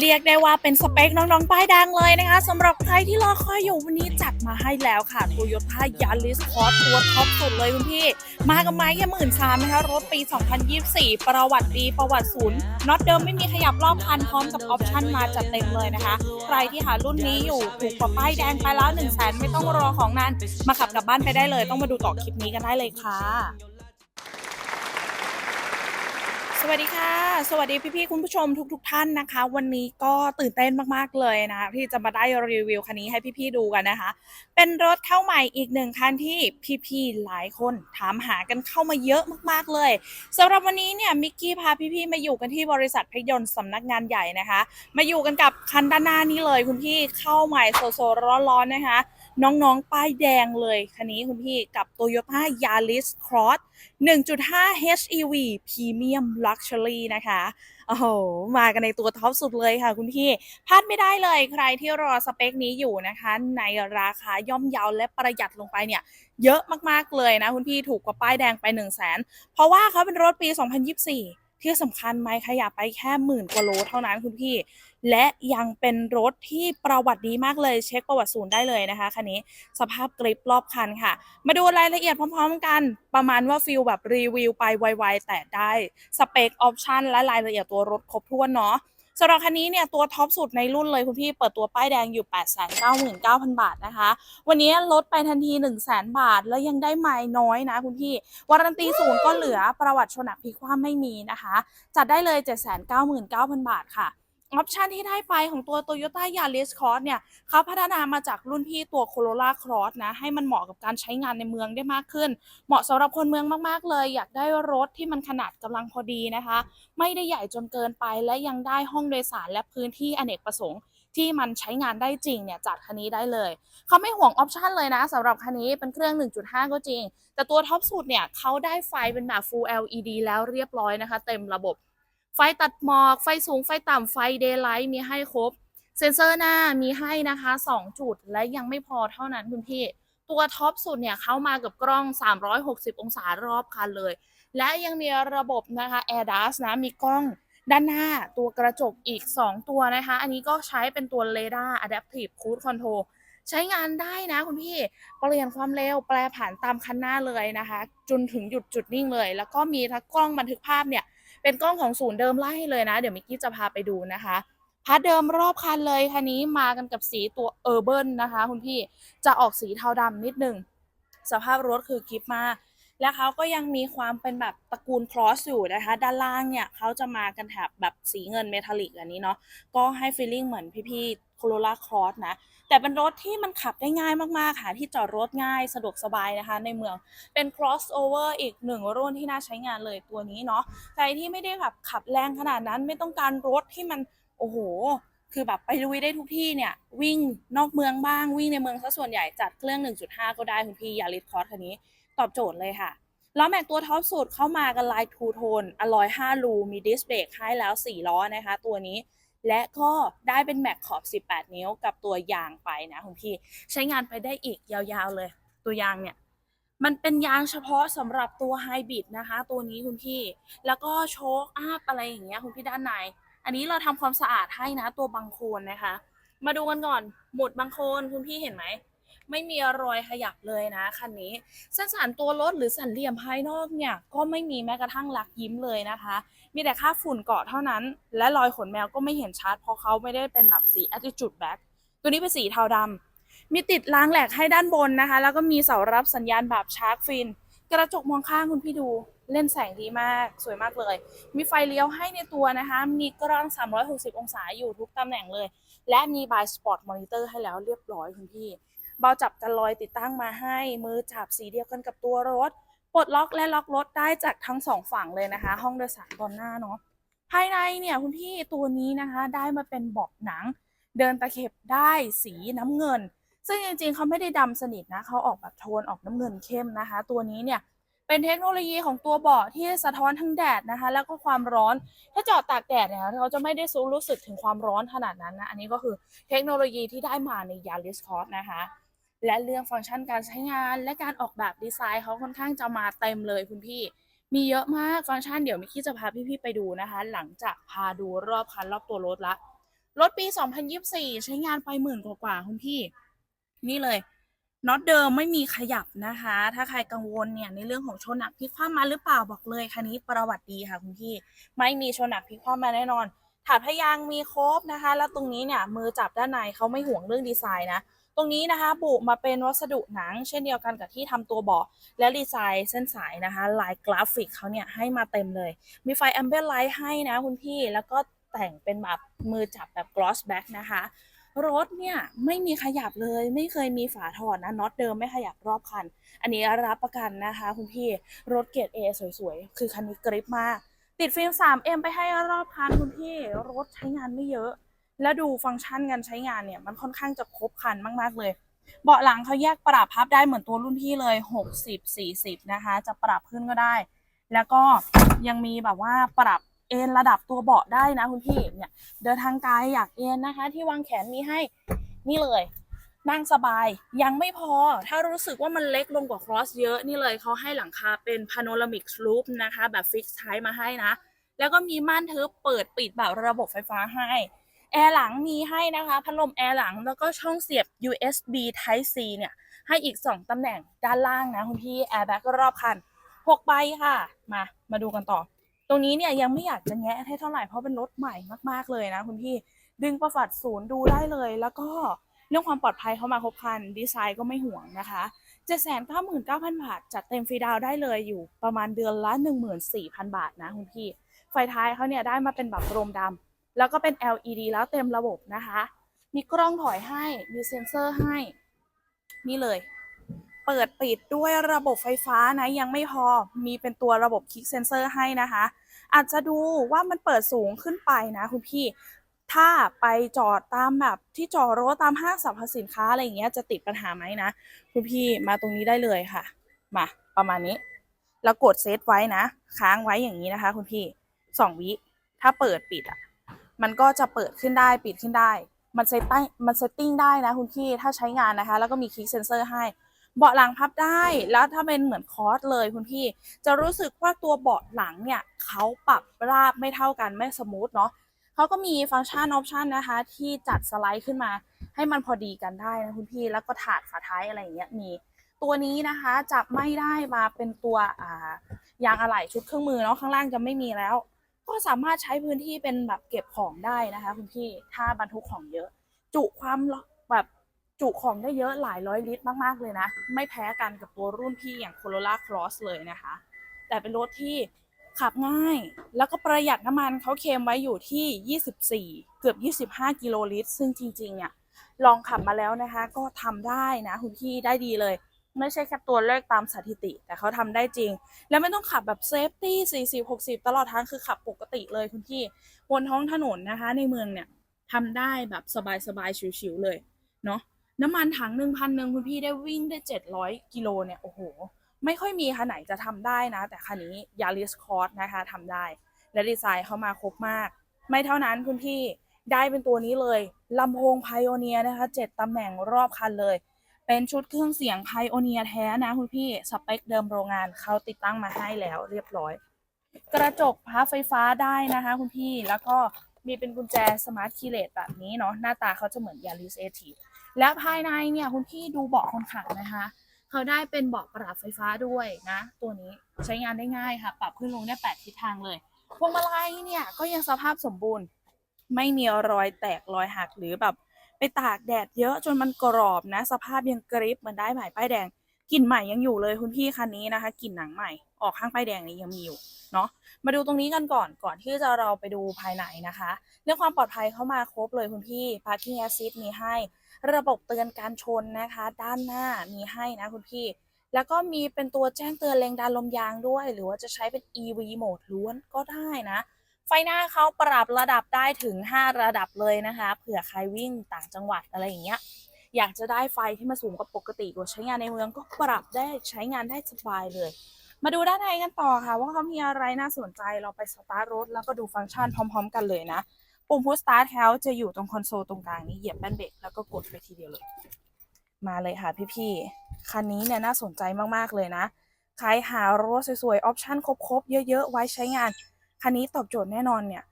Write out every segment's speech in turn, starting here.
เรียกได้ว่าเป็นสเปคน้องๆป้ายแดงเลยนะคะสำหรับใครที่รอคอยอยู่วันนี้จัดมาให้แล้วค่ะ Toyota Yaris Cross ตัวท็อปสุดเลยคุณพี่ มากับไม้แค่หมื่นสามนะคะ รถปี 2024 ประวัติดีประวัติศูนย์น็อตเดิมไม่มีขยับรอบคันพร้อมกับออปชั่นมาจัดเต็มเลยนะคะ ใครที่หารุ่นนี้อยู่ถูกกว่าป้ายแดงไปแล้ว1 0 0 0 0แสนไม่ต้องรอของนานมาขับกลับบ้านไปได้เลย ต้องมาดูต่อคลิปนี้กันได้เลยค่ะ วัสดีค่ะ สวัสดีพี่ๆคุณผู้ชมทุกๆทท่านนะคะ วันนี้ก็ตื่นเต้นมากๆเลยนะคะที่จะมาได้รีวิวคันนี้ให้พี่ๆดูกันนะคะ เป็นรถเข้าใหม่อีกหนึ่งคันที่พี่ๆหลายคนถามหากันเข้ามาเยอะมากๆเลยสำหรับวันนี้เนี่ยมิกกี้พาพี่ๆมาอยู่กันที่บริษัทพยนต์สำนักงานใหญ่นะคะ มาอยู่กันกับคันด้านหน้านี้เลยคุณพี่เข้าใหม่โซๆร้อนๆนะคะ น้องๆ ป้ายแดงเลยคันนี้คุณพี่กับ Toyota Yaris Cross 1.5 HEV Premium Luxury นะคะโอ้โหมากันในตัวท็อปสุดเลยค่ะคุณพี่พลาดไม่ได้เลยใครที่รอสเปคนี้อยู่นะคะ ในราคาย่อมเยาและประหยัดลงไปเนี่ย เยอะมากๆเลยนะคุณพี่ถูกกว่าป้ายแดงไป 1 0 0 0 0แสนเพราะว่าเขาเป็นรถปี 2024 ที่สำคัญไหมขยับไปแค่หมื่นกว่าโลเท่านั้นคุณพี่ และยังเป็นรถที่ประวัติดีมากเลย เช็คประวัติศูนย์ได้เลยนะคะคันนี้สภาพกริปรอบคันค่ะ มาดูรายละเอียดพร้อมๆ กัน ประมาณว่าฟิลแบบรีวิวไปไวๆแต่ได้สเปคออปชันและรายละเอียดตัวรถครบถ้วนเนาะสำหรับคันนี้เนี่ยตัวท็อปสุดในรุ่นเลยคุณพี่เปิดตัวป้ายแดงอยู่ 899,000 บาทนะคะ วันนี้ลดไปทันที 1 0 0 0 0แบาท แล้วยังได้ไม้น้อยนะคุณพี่ วารันตีศูนย์ก็เหลือประวัติชนหนักพิคว่ำไม่มีนะคะ จัดได้เลย 799,000 บาทค่ะ ออปชันที่ได้ไปของตัว Toyota Yaris Cross เนี่ยเขาพัฒนามาจากรุ่นพี่ตัว Corolla Cross นะ ให้มันเหมาะกับการใช้งานในเมืองได้มากขึ้น เหมาะสำหรับคนเมืองมากๆเลย อยากได้รถที่มันขนาดกำลังพอดีนะคะ ไม่ได้ใหญ่จนเกินไปและยังได้ห้องโดยสารและพื้นที่อเนกประสงค์ที่มันใช้งานได้จริงเนี่ยจัดคันนี้ได้เลย เขาไม่ห่วงออปชันเลยนะสำหรับคันนี้เป็นเครื่อง 1.5 ก็จริง แต่ตัวท็อปสุดเนี่ยเขาได้ไฟเป็นแบบ Full LED แล้วเรียบร้อยนะคะ เต็มระบบ ไฟตัดหมอก ไฟสูงไฟต่ำไฟเดย์ไลท์มีให้ครบ เซ็นเซอร์หน้ามีให้นะคะ 2 จุดและยังไม่พอเท่านั้นคุณพี่ ตัวท็อปสุดเนี่ยเข้ามากับกล้อง 360 องศารอบคันเลย และยังมีระบบนะคะ AirDAS นะมีกล้องด้านหน้าตัวกระจกอีก 2 ตัวนะคะ อันนี้ก็ใช้เป็นตัว Radar Adaptive Cruise Control ใช้งานได้นะคุณพี่ เปลี่ยนความเร็วแปลผ่านตามคันหน้าเลยนะคะ จนถึงหยุดจุดนิ่งเลย แล้วก็มีทั้งกล้องบันทึกภาพเนี่ย เป็นกล้องของศูนย์เดิมไล่ให้เลยนะ เดี๋ยวมิกกี้จะพาไปดูนะคะพาร์ทเดิมรอบคันเลยคันนี้มากันกับสีตัวเออร์เบิร์นนะคะ คุณพี่จะออกสีเทาดำนิดนึง สภาพรถคือคลิปมาและเขาก็ยังมีความเป็นแบบตระกูลครอสอยู่นะคะ ด้านล่างเนี่ยเขาจะมากันแถบแบบสีเงินเมทัลลิกอันนี้เนาะก็ให้ฟีลลิ่งเหมือนพี่ๆ โคโรล่าครอสนะ แต่เป็นรถที่มันขับได้ง่ายมากๆ ค่ะ ที่จอดรถง่ายสะดวกสบายนะคะ ในเมืองเป็น crossover อีกหนึ่งรุ่นที่น่าใช้งานเลยตัวนี้เนาะใครที่ไม่ได้แบบขับแรงขนาดนั้นไม่ต้องการรถที่มันโอ้โหคือแบบไปลุยได้ทุกที่เนี่ย วิ่งนอกเมืองบ้างวิ่งในเมืองซะส่วนใหญ่จัดเครื่อง 1.5 ก็ได้คุณพี่ยาริสคอร์สคันนี้ ตอบโจทย์เลยค่ะล้อแม็กตัวท็อปสุดเข้ามากันลายทูโทนอลอย5รูมีดิสเบรกให้แล้ว 4 ล้อนะคะ ตัวนี้ และก็ได้เป็นแม็กขอบ 18 นิ้วกับตัวยางไปนะคุณพี่ ใช้งานไปได้อีกยาวๆเลย ตัวยางเนี่ย มันเป็นยางเฉพาะสำหรับตัวไฮบริดนะคะ ตัวนี้คุณพี่ แล้วก็โชคอัพอะไรอย่างเงี้ยคุณพี่ด้านใน อันนี้เราทำความสะอาดให้นะตัวบางโคนนะคะ มาดูกันก่อนหมุดบางโคนคุณพี่เห็นไหม ไม่มีรอยขยับเลยนะคันนี้เส้นสันตัวรถหรือสันเหลี่ยมภายนอกเนี่ยก็ไม่มีแม้กระทั่งลักยิ้มเลยนะคะ มีแต่ค่าฝุ่นเกาะเท่านั้น และรอยขนแมวก็ไม่เห็นชัดเพราะเขาไม่ได้เป็นแบบสี attitude black ตัวนี้เป็นสีเทาดำมีติดล้างแหลกให้ด้านบนนะคะ แล้วก็มีเสารับสัญญาณแบบชาร์กฟิน กระจกมองข้างคุณพี่ดูเล่นแสงดีมากสวยมากเลย มีไฟเลี้ยวให้ในตัวนะคะ มีกล้อง 360 องศาอยู่ทุกตำแหน่งเลย และมีบายสปอร์ตมอนิเตอร์ให้แล้วเรียบร้อยคุณพี่ เบาจับกันลอยติดตั้งมาให้ มือจับสีเดียวกันกับตัวรถ ปลดล็อกและล็อกรถได้จากทั้งสองฝั่งเลยนะคะ ห้องโดยสารตอนหน้าเนาะ ภายในเนี่ยคุณพี่ตัวนี้นะคะได้มาเป็นเบาะหนัง เดินตะเข็บได้สีน้ำเงิน ซึ่งจริงๆเขาไม่ได้ดำสนิทนะเขาออกแบบโทนออกน้ำเงินเข้มนะคะ ตัวนี้เนี่ยเป็นเทคโนโลยีของตัวเบาะที่สะท้อนทั้งแดดนะคะ แล้วก็ความร้อน ถ้าจอดตากแดดเนี่ยเขาจะไม่ได้ซูรู้สึกถึงความร้อนขนาดนั้นนะ อันนี้ก็คือเทคโนโลยีที่ได้มาใน Yaris Cross นะคะ และเรื่องฟังก์ชันการใช้งาน และการออกแบบดีไซน์เขาค่อนข้างจะมาเต็มเลยคุณพี่ มีเยอะมากฟังก์ชันเดี๋ยวมิกกี้จะพาพี่ๆไปดูนะคะ หลังจากพาดูรอบคันรอบตัวรถละรถปี 2024 ใช้งานไปหมื่นกว่าๆคุณพี่ นี่เลยน็อตเดิมไม่มีขยับนะคะ ถ้าใครกังวลเนี่ยในเรื่องของชนหนักพลิกคว่ำมาหรือเปล่าบอกเลยคันนี้ประวัติดีค่ะคุณพี่ ไม่มีชนหนักพลิกคว่ำมาแน่นอนถาดพยางมีครบนะคะ แล้วตรงนี้เนี่ยมือจับด้านในเขาไม่ห่วงเรื่องดีไซน์นะ ตรงนี้นะคะบุมาเป็นวัสดุหนัง เช่นเดียวกันกับที่ทำตัวเบาะและดีไซน์เส้นสายนะคะ ลายกราฟิกเขาเนี่ยให้มาเต็มเลย มีไฟแอมเบ l ไลท์ให้นะคุณพี่แล้วก็แต่งเป็นแบบมือจับแบบ gloss back นะคะรถเนี่ยไม่มีขยับเลยไม่เคยมีฝาถอดนะน็อตเดิมไม่ขยับรอบคัน อันนี้รับประกันนะคะคุณพี่รถเกรด A สวยๆ คือคันนี้กริปมาก ติดฟิล์ม 3M ไปให้รอบคันคุณพี่ รถใช้งานไม่เยอะ แล้วดูฟังก์ชันการใช้งานเนี่ยมันค่อนข้างจะครบครันมาก ๆ เลย เบาะหลังเขาแยกปรับพับได้เหมือนตัวรุ่นพี่เลย 60 40 นะคะ จะปรับขึ้นก็ได้ แล้วก็ยังมีแบบว่าปรับเอนระดับตัวเบาะได้นะคุณพี่เนี่ยเดินทางไกลอยากเอนนะคะ ที่วางแขนมีให้นี่เลย นั่งสบายยังไม่พอ ถ้ารู้สึกว่ามันเล็กลงกว่า cross เยอะนี่เลยเขาให้หลังคาเป็น panoramic roof นะคะ แบบ fix type มาให้นะ แล้วก็มีม่านทึบเปิดปิดแบบระบบไฟฟ้าให้ แอร์หลังมีให้นะคะ พัดลมแอร์หลังแล้วก็ช่องเสียบ USB Type C เนี่ย ให้อีก 2ตำแหน่งด้านล่างนะคุณพี่แอร์แบ็กรอบคัน6ใบค่ะ มา มาดูกันต่อ ตรงนี้เนี่ยยังไม่อยากจะแงะให้เท่าไหร่เพราะเป็นรถใหม่มากๆเลยนะคุณพี่ดึงประวัติศูนย์ดูได้เลย แล้วก็เรื่องความปลอดภัยเข้ามาครบคันดีไซน์ก็ไม่ห่วงนะคะ799,000 บาท จัดเต็มฟรีดาวได้เลยอยู่ประมาณเดือนละ 14,000 บาทนะคุณพี่ ไฟท้ายเขาเนี่ยได้มาเป็นแบบโครมดำ แล้วก็เป็น LED แล้วเต็มระบบนะคะ มีกล้องถอยให้ มีเซ็นเซอร์ให้ นี่เลย เปิดปิดด้วยระบบไฟฟ้านะ ยังไม่พอ มีเป็นตัวระบบคลิกเซนเซอร์ให้นะคะ อาจจะดูว่ามันเปิดสูงขึ้นไปนะคุณพี่ ถ้าไปจอดตามแบบที่จอดรถตามห้างสรรพสินค้าอะไรอย่างเงี้ยจะติดปัญหาไหมนะ คุณพี่มาตรงนี้ได้เลยค่ะ มาประมาณนี้ แล้วกดเซตไว้นะ ค้างไว้อย่างนี้นะคะ คุณพี่สองวิ ถ้าเปิดปิดอะ มันก็จะเปิดขึ้นได้ปิดขึ้นได้ มันเซตติ้งมันเซตติ้งได้นะคุณพี่ถ้าใช้งานนะคะ แล้วก็มีคลิกเซนเซอร์ให้ เบาะหลังพับได้ แล้วถ้าเป็นเหมือนคอร์สเลยคุณพี่ จะรู้สึกว่าตัวเบาะหลังเนี่ยเขาปรับราบไม่เท่ากันไม่สมูทเนาะเขาก็มีฟังก์ชันออปชันนะคะ ที่จัดสไลด์ขึ้นมา ให้มันพอดีกันได้นะคุณพี่ แล้วก็ถาดฝาท้ายอะไรอย่างเงี้ยมีตัวนี้นะคะจะไม่ได้มาเป็นตัวอ่ายางอะไหล่ชุดเครื่องมือเนาะข้างล่างจะไม่มีแล้ว ก็สามารถใช้พื้นที่เป็นแบบเก็บของได้นะคะ คุณพี่ถ้าบรรทุกของเยอะ จุความแบบจุของได้เยอะหลายร้อยลิตรมากๆเลยนะ ไม่แพ้กันกับตัวรุ่นพี่อย่าง Corolla Cross เลยนะคะ แต่เป็นรถที่ขับง่าย แล้วก็ประหยัดน้ำมันเขาเคมไว้อยู่ที่ 24 เกือบ 25 กิโลลิตร ซึ่งจริงๆเนี่ยลองขับมาแล้วนะคะ ก็ทำได้นะคุณพี่ได้ดีเลย ไม่ใช่แค่ตัวเลขตามสถิติ แต่เขาทำได้จริง แล้วไม่ต้องขับแบบเซฟตี้40 60ตลอดทางคือขับปกติเลยคุณพี่บนท้องถนนนะคะ ในเมืองเนี่ยทำได้แบบสบายๆชิวๆเลยเนาะน้ำมันถังหนึ่งพันหนึ่งคุณพี่ได้วิ่งได้700กิโลเนี่ยโอ้โห ไม่ค่อยมีคันไหนจะทำได้นะ แต่คันนี้ Yaris Cross นะคะทำได้ และดีไซน์เข้ามาครบมาก ไม่เท่านั้นคุณพี่ได้เป็นตัวนี้เลยลำโพง Pioneer นะคะ7ตำแหน่งรอบคันเลย เป็นชุดเครื่องเสียง Pioneer แท้นะคุณพี่ สเปคเดิมโรงงานเขาติดตั้งมาให้แล้วเรียบร้อย กระจกพับไฟฟ้าได้นะคะคุณพี่แล้วก็มีเป็นกุญแจสมาร์ทคีย์เลสแบบนี้เนาะหน้าตาเขาจะเหมือน Yaris a t i v และภายในเนี่ยคุณพี่ดูเบาะคนขับนะคะเขาได้เป็นเบาะปรับไฟฟ้าด้วยนะ ตัวนี้ใช้งานได้ง่ายค่ะ ปรับขึ้นลงได้แปดทิศทางเลยพวงมาลัยเนี่ยก็ยังสภาพสมบูรณ์ ไม่มีรอยแตกรอยหักหรือแบบ ไปตากแดดเยอะจนมันกรอบนะ สภาพยังกริบเหมือนได้ใหม่ป้ายแดงกลิ่นใหม่ยังอยู่เลยคุณพี่คันนี้นะคะกลิ่นหนังใหม่ออกข้างป้ายแดงนี้ยังมีอยู่เนาะมาดูตรงนี้กันก่อนก่อนที่จะเราไปดูภายในนะคะ เรื่องความปลอดภัยเข้ามาครบเลยคุณพี่ parking assist มีให้ ระบบเตือนการชนนะคะ ด้านหน้ามีให้นะคุณพี่ แล้วก็มีเป็นตัวแจ้งเตือนแรงดันลมยางด้วย หรือว่าจะใช้เป็น EV โหมดล้วนก็ได้นะ ไฟหน้าเขาปรับระดับได้ถึง 5 ระดับเลยนะคะ เผื่อใครวิ่งต่างจังหวัดอะไรอย่างเงี้ย อยากจะได้ไฟที่มาสูงกว่าปกติกว่าใช้งานในเมืองก็ปรับได้ใช้งานได้สบายเลย มาดูด้านในกันต่อค่ะ ว่าเขามีอะไรน่าสนใจเราไปสตาร์ทรถแล้วก็ดูฟังก์ชันพร้อม ๆ กันเลยนะ ปุ่ม push start เขาจะอยู่ตรงคอนโซลตรงกลางนี้เหยียบแป้นเบรกแล้วก็กดไปทีเดียวเลย มาเลยค่ะพี่ๆคันนี้เนี่ยน่าสนใจมากๆเลยนะใครหารถสวยๆออปชั่นครบๆเยอะๆไว้ใช้งาน คันนี้ตอบโจทย์แน่นอนเนี่ย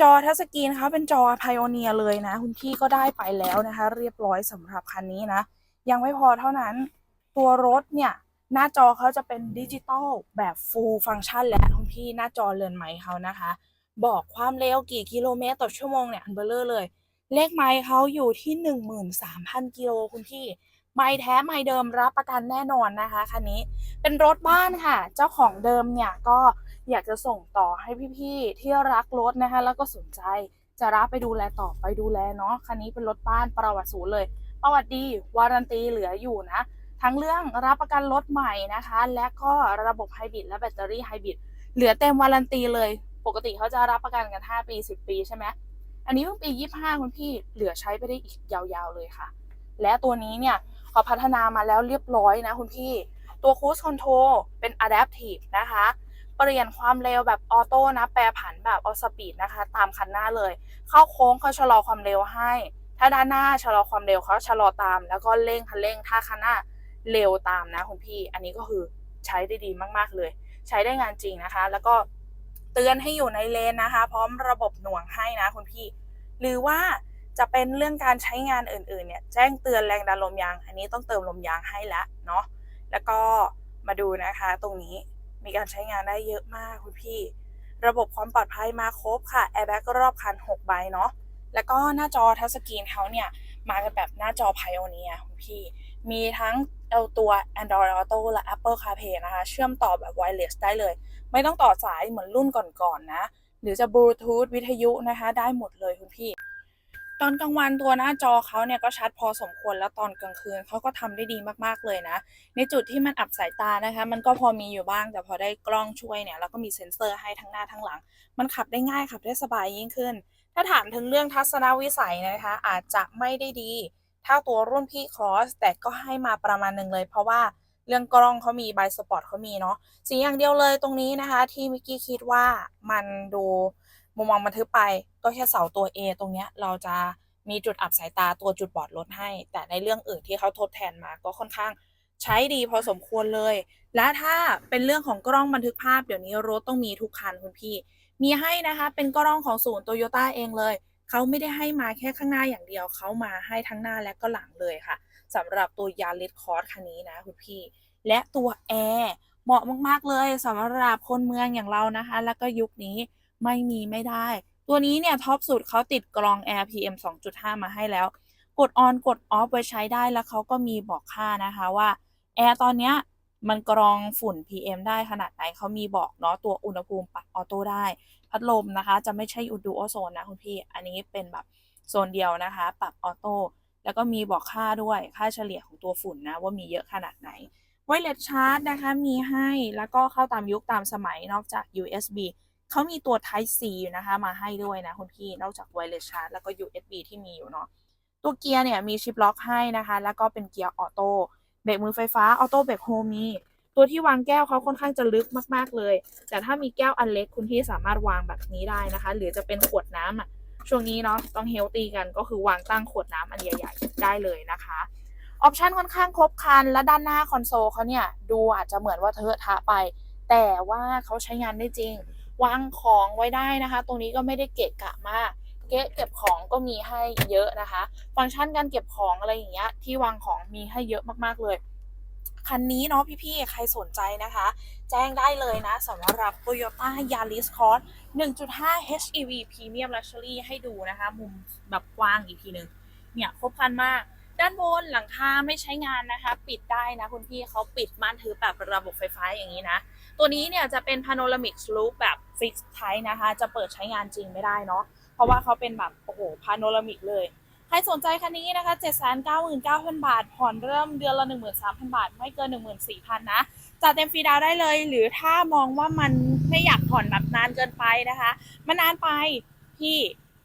จอทัชสกรีนเขาเป็นจอ Pioneer เลยนะ คุณพี่ก็ได้ไปแล้วนะคะ เรียบร้อยสำหรับคันนี้นะ ยังไม่พอเท่านั้น ตัวรถเนี่ย หน้าจอเขาจะเป็นดิจิตอลแบบ full function และคุณพี่หน้าจอเรือนไม้เขานะคะ บอกความเร็วกี่กิโลเมตรต่อชั่วโมงเนี่ยอันเบลเลอร์เลย เลขไม้เขาอยู่ที่ 13,000กิโลคุณพี่ ไม้แท้ไม้เดิมรับประกันแน่นอนนะคะคันนี้เป็นรถบ้านค่ะ เจ้าของเดิมเนี่ยก็อยากจะส่งต่อให้พี่ๆที่รักรถนะคะ แล้วก็สนใจจะรับไปดูแลต่อไปดูแลเนาะคันนี้เป็นรถบ้านประวัติศูนย์เลย ประวัติดีวารันตีเหลืออยู่นะ ทั้งเรื่องรับประกันรถใหม่นะคะ และก็ระบบไฮบริดและแบตเตอรี่ไฮบริดเหลือเต็มวารันตีเลย ปกติเขาจะรับประกันกัน 5 ปี 10 ปีใช่ไหมอันนี้เพิ่งปี 25 คุณพี่เหลือใช้ไปได้อีกยาวๆเลยค่ะ และตัวนี้เนี่ย เขาพัฒนามาแล้วเรียบร้อยนะคุณพี่ ตัว Cruise Control เป็น Adaptive นะคะ เปลี่ยนความเร็วแบบออโต้นะ แปรผันแบบออสปีดนะคะ ตามคันหน้าเลย เข้าโค้งเขาชะลอความเร็วให้ ถ้าด้านหน้าชะลอความเร็วเขาชะลอตาม แล้วก็เร่งคันเร่ง ถ้าคันหน้าเร็วตามนะคุณพี่ อันนี้ก็คือใช้ได้ดีมากๆเลย ใช้ได้งานจริงนะคะ แล้วก็เตือนให้อยู่ในเลนนะคะ พร้อมระบบหน่วงให้นะคุณพี่ หรือว่า จะเป็นเรื่องการใช้งานอื่นๆเนี่ยแจ้งเตือนแรงดันลมยาง อันนี้ต้องเติมลมยางให้แล้วเนาะแล้วก็มาดูนะคะตรงนี้มีการใช้งานได้เยอะมากคุณพี่ ระบบความปลอดภัยมาครบค่ะแอร์แบ็กรอบคัน 6 ใบเนาะแล้วก็หน้าจอทัชสกรีนเขาเนี่ยมาเป็นแบบหน้าจอ Pioneer คุณพี่ มีทั้งเอาตัว Android Auto และ Apple CarPlay นะคะ เชื่อมต่อแบบ wireless ได้เลย ไม่ต้องต่อสายเหมือนรุ่นก่อนๆนนะ หรือจะบลูทูธวิทยุนะคะ ได้หมดเลยคุณพี่ ตอนกลางวันตัวหน้าจอเขาเนี่ยก็ชัดพอสมควรแล้วตอนกลางคืนเขาก็ทำได้ดีมากๆเลยนะ ในจุดที่มันอับสายตานะคะ มันก็พอมีอยู่บ้างแต่พอได้กล้องช่วยเนี่ยแล้วก็มีเซ็นเซอร์ให้ทั้งหน้าทั้งหลัง มันขับได้ง่ายขับได้สบายยิ่งขึ้น ถ้าถามถึงเรื่องทัศนวิสัยนะคะ อาจจะไม่ได้ดีเท่าตัวรุ่นพี่ครอสแต่ก็ให้มาประมาณหนึ่งเลย เพราะว่าเรื่องกล้องเขามีไบสปอร์ตเขามีเนาะสิ่งอย่างเดียวเลยตรงนี้นะคะ ที่มิกกี้คิดว่ามันดู มุมมองบันทึกไปก็แค่เสาตัว A ตรงเนี้ยเราจะมีจุดอับสายตาตัวจุดบอดลดให้ แต่ในเรื่องอื่นที่เขาทดแทนมาก็ค่อนข้างใช้ดีพอสมควรเลย และถ้าเป็นเรื่องของกล้องบันทึกภาพเดี๋ยวนี้รถต้องมีทุกคันคุณพี่ มีให้นะคะ เป็นกล้องของศูนย์โตโยต้าเองเลยเขาไม่ได้ให้มาแค่ข้างหน้าอย่างเดียวเขามาให้ทั้งหน้าและก็หลังเลยค่ะสำหรับตัวยาริสคอร์สคันนี้นะคุณพี่ และตัวแอร์เหมาะมากๆเลยสำหรับคนเมืองอย่างเรานะคะ แล้วก็ยุคนี้ ไม่มีไม่ได้ ตัวนี้เนี่ยท็อปสุดเขาติดกรอง Air PM 2.5 มาให้แล้ว กด on กด off ไว้ใช้ได้แล้วเขาก็มีบอกค่านะคะว่าแอร์ตอนเนี้ยมันกรองฝุ่น PM ได้ขนาดไหนเขามีบอกเนาะตัวอุณหภูมิปรับออโต้ได้ พัดลมนะคะ จะไม่ใช่อุดูโอโซนนะคุณพี่ อันนี้เป็นแบบโซนเดียวนะคะ ปรับออโต้แล้วก็มีบอกค่าด้วยค่าเฉลี่ยของตัวฝุ่นนะ ว่ามีเยอะขนาดไหนไวเลสชาร์จนะคะ มีให้แล้วก็เข้าตามยุคตามสมัยนอกจาก USB เขามีตัว Type C นะคะ มาให้ด้วยนะคุณพี่ นอกจากไวเลสชาร์จแล้วก็ USB ที่มีอยู่เนาะ ตัวเกียร์เนี่ยมีชิปล็อกให้นะคะ แล้วก็เป็นเกียร์ออโต้ เบรกมือไฟฟ้า ออโต้เบรกโฮมีตัวที่วางแก้วเขาค่อนข้างจะลึกมาก ๆ เลย แต่ถ้ามีแก้วอันเล็กคุณพี่สามารถวางแบบนี้ได้นะคะ หรือจะเป็นขวดน้ำอะ ช่วงนี้เนาะต้องเฮลตี้กันก็คือวางตั้งขวดน้ำอันใหญ่ ๆ ได้เลยนะคะออปชันค่อนข้างครบครัน และด้านหน้าคอนโซลเขาเนี่ย ดูอาจจะเหมือนว่าเทอะทะไป แต่ว่าเขาใช้งานได้จริง วางของไว้ได้นะคะ ตรงนี้ก็ไม่ได้เกะกะมากเกะเก็บของก็มีให้เยอะนะคะ ฟังก์ชันการเก็บของอะไรอย่างเงี้ยที่วางของมีให้เยอะมากๆเลยคันนี้เนาะพี่ๆ ใครสนใจนะคะ แจ้งได้เลยนะสำหรับ Toyota Yaris Cross 1.5 HEV Premium Luxury ให้ดูนะคะ มุมแบบกว้างอีกทีหนึ่งเนี่ยครบครันมาก ด้านบนหลังคาไม่ใช้งานนะคะ ปิดได้นะคุณพี่เขาปิดม่านถือแบบระบบไฟฟ้าอย่างนี้นะ ตัวนี้เนี่ยจะเป็น Panoramic Roof แบบ Fixed Type นะคะ จะเปิดใช้งานจริงไม่ได้เนาะเพราะว่าเขาเป็นแบบโอ้โห Panoramic เลย ใครสนใจคันนี้นะคะ 799,000 บาท ผ่อนเริ่มเดือนละ 13,000 บาท ไม่เกิน 14,000 นะจัดเต็มฟรีดาวได้เลย หรือถ้ามองว่ามันไม่อยากผ่อนแบบนานเกินไปนะคะ มันนานไปพี่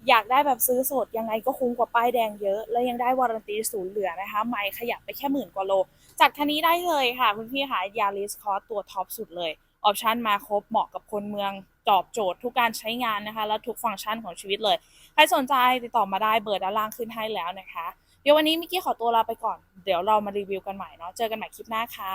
อยากได้แบบซื้อสดยังไงก็คุ้มกว่าป้ายแดงเยอะ และยังได้วารันตีศูนย์เหลือนะคะ ไม่ขยับไปแค่หมื่นกว่าโล จัดคันนี้ได้เลยค่ะ คุณพี่ค่ะยาริสคอร์ตัวท็อปสุดเลย ออปชันมาครบเหมาะกับคนเมืองตอบโจทย์ทุกการใช้งานนะคะ และทุกฟังก์ชันของชีวิตเลย ใครสนใจติดต่อมาได้เบอร์ด้านล่างขึ้นให้แล้วนะคะ เดี๋ยววันนี้มิกกี้ขอตัวลาไปก่อน เดี๋ยวเรามารีวิวกันใหม่เนาะเจอกันใหม่คลิปหน้าค่ะ